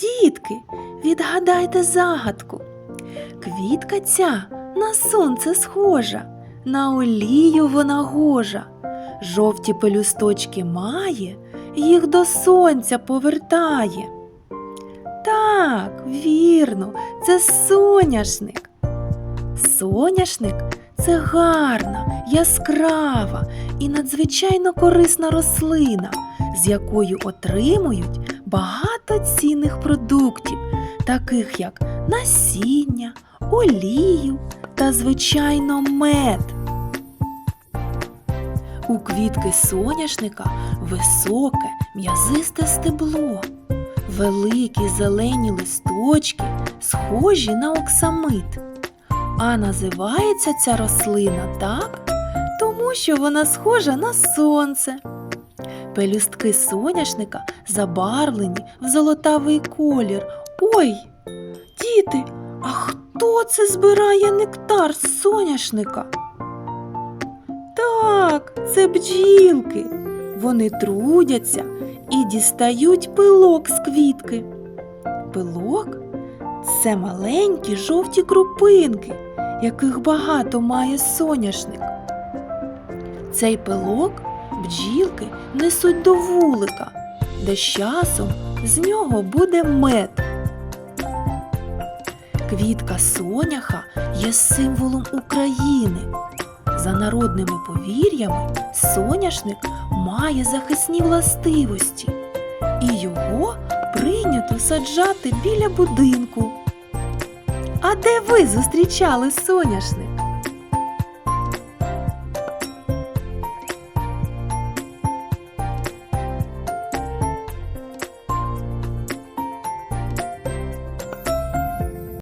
Дітки, відгадайте загадку. Квітка ця на сонце схожа, на олію вона гожа. Жовті пелюсточки має, їх до сонця повертає. Так, вірно, це соняшник. Соняшник це гарна, яскрава і надзвичайно корисна рослина, з якою отримують багато цінних продуктів, таких як насіння, олію та, звичайно, мед. У квітки соняшника високе, м'язисте стебло, великі зелені листочки, схожі на оксамит. А називається ця рослина так, тому що вона схожа на сонце. Пелюстки соняшника забарвлені в золотавий колір. Ой, діти, а хто це збирає нектар з соняшника? Так, це бджілки. Вони трудяться і дістають пилок з квітки. Пилок це маленькі жовті крупинки, яких багато має соняшник. Цей пилок бджілки несуть до вулика, де з часом з нього буде мед. Квітка соняха є символом України. За народними повір'ями, соняшник має захисні властивості, і його прийнято саджати біля будинку. А де ви зустрічали соняшник?